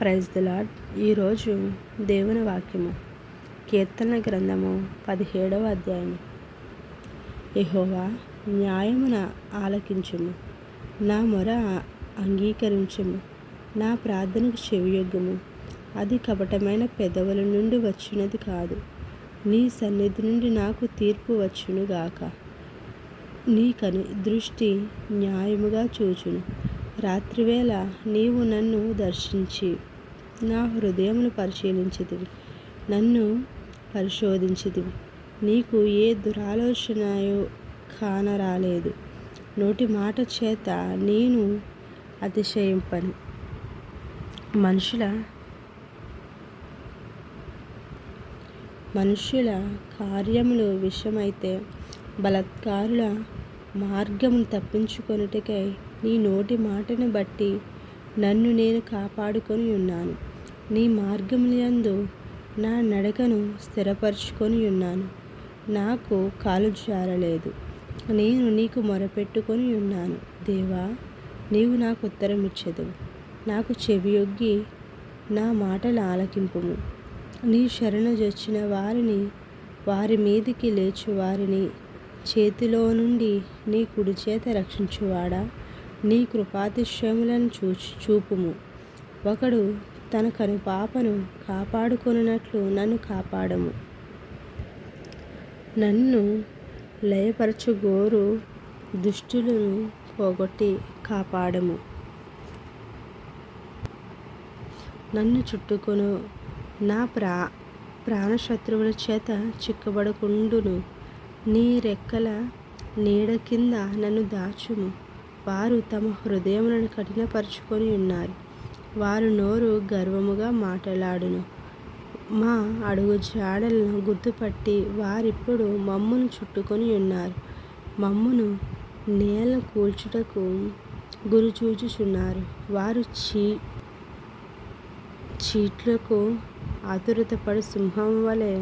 Praise the lord ఈరోజు దేవుని వాక్యము. కీర్తన గ్రంథము పదిహేడవ అధ్యాయము. ఎహోవా న్యాయమున ఆలకించుము. నా మొర అంగీకరించుము. నా ప్రార్థనకు చెవియొగ్గుము. అది కపటమైన పెదవుల నుండి వచ్చినది కాదు. నీ సన్నిధి నుండి నాకు తీర్పు వచ్చునుగాక. నీ కను దృష్టి న్యాయముగా చూచును. రాత్రివేళ నీవు నన్ను దర్శించి నా హృదయమును పరిశీలించితివి. నన్ను పరిశోధించితివి. నీకు ఏ దురాలోచనయో కానరాలేదు. నోటి మాట చేత నేను అతిశయింపను. మనుషుల మనుషుల కార్యములు విషయమైతే బలత్కారుల మార్గమును తప్పించుకొనుటకై నీ నోటి మాటను బట్టి నన్ను నేను కాపాడుకొని ఉన్నాను. నీ మార్గములందు నా నడకను స్థిరపరచుకొని ఉన్నాను. నాకు కాలు జారలేదు. నేను నీకు మొరపెట్టుకొని ఉన్నాను. దేవా నీవు నాకు ఉత్తరం ఇచ్చదు నాకు చెవియొగ్గి నా మాటల ఆలకింపుము. నీ శరణు జొచ్చిన వారిని వారి మీదికి లేచు వారిని చేతిలో నుండి నీ కుడి చేత రక్షించువాడా? నీ కృపాతిశయములను చూచి చూపుము. ఒకడు తన కను పాపను కాపాడుకొనున్నట్లు నన్ను కాపాడము. నన్ను లయపరచు గోరు దుష్టులను పోగొట్టి కాపాడము. నన్ను చుట్టుకొను. నా ప్రా ప్రాణశత్రువుల చేత చిక్కబడకుండును. నీ రెక్కల నీడ కింద నన్ను దాచుము. వారు తమ హృదయములను కఠినపరుచుకొని ఉన్నారు. వారు నోరు గర్వముగా మాట్లాడును. మా అడుగు జాడలను గుర్తుపట్టి వారిప్పుడు మమ్మును చుట్టుకొని ఉన్నారు. మమ్మును నేల కూల్చుటకు గురిచూచుచున్నారు. వారు చీ చీట్లకు ఆతురతపడు సింహం వలె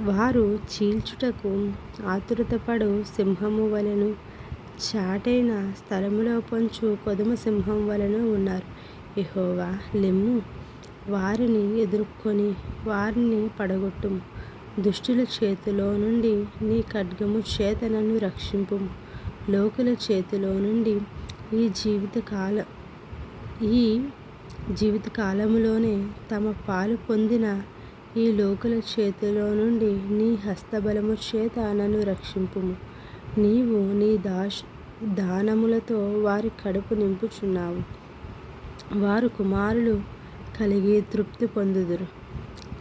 వారు చీల్చుటకు ఆతురతపడు సింహము వలెను చాటైన స్థలములో పొంచు కొదుమ సింహం వలన ఉన్నారు. ఇహోవా లెమ్ము. వారిని ఎదుర్కొని వారిని పడగొట్టుము. దుష్టుల చేతిలో నుండి నీ ఖడ్గము చేత నన్ను రక్షింపు లోకుల చేతిలో నుండి ఈ జీవితకాల ఈ జీవితకాలములోనే తమ పాలు పొందిన ఈ లోకుల చేతిలో నుండి నీ హస్తబలము చేత నన్ను రక్షింపుము. నీవు నీ దాష్ దానములతో వారి కడుపు నింపుచున్నావు. వారు కుమారులు కలిగి తృప్తి పొందుదురు.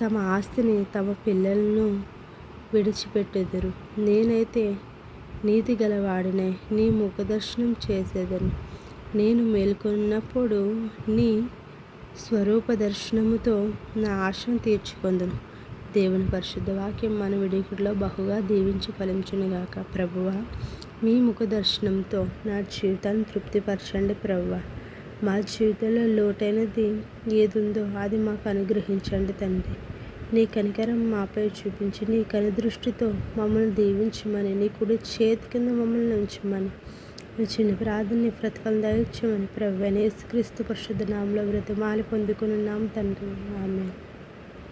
తమ ఆస్తిని తమ పిల్లలను విడిచిపెట్టెదరు. నేనైతే నీతి గలవాడినే నీ ముఖదర్శనం చేసేదను. నేను మేల్కొన్నప్పుడు నీ స్వరూప దర్శనముతో నా ఆశను తీర్చుకొందును. దేవుని పరిశుద్ధ వాక్యం మన విడికుడిలో బహుగా దీవించి ఫలించునుగాక ప్రభువ. మీ ముఖ దర్శనంతో నా జీవితాన్ని తృప్తిపరచండి ప్రభువ. మా జీవితంలో లోటైనది ఏదుందో అది మాకు అనుగ్రహించండి తండ్రి. నీ కనికరం మాపై చూపించి నీ కనుదృష్టితో మమ్మల్ని దీవించమని నీ కుడి చేతి కింద మమ్మల్ని ఉంచమని చిన్న ప్రార్థన ప్రతిఫలం దయచేయమని ప్రభు క్రీస్తు పరిశుద్ధ నామంలో బ్రతిమాలి పొందుకున్నాం తండ్రి. ఆమె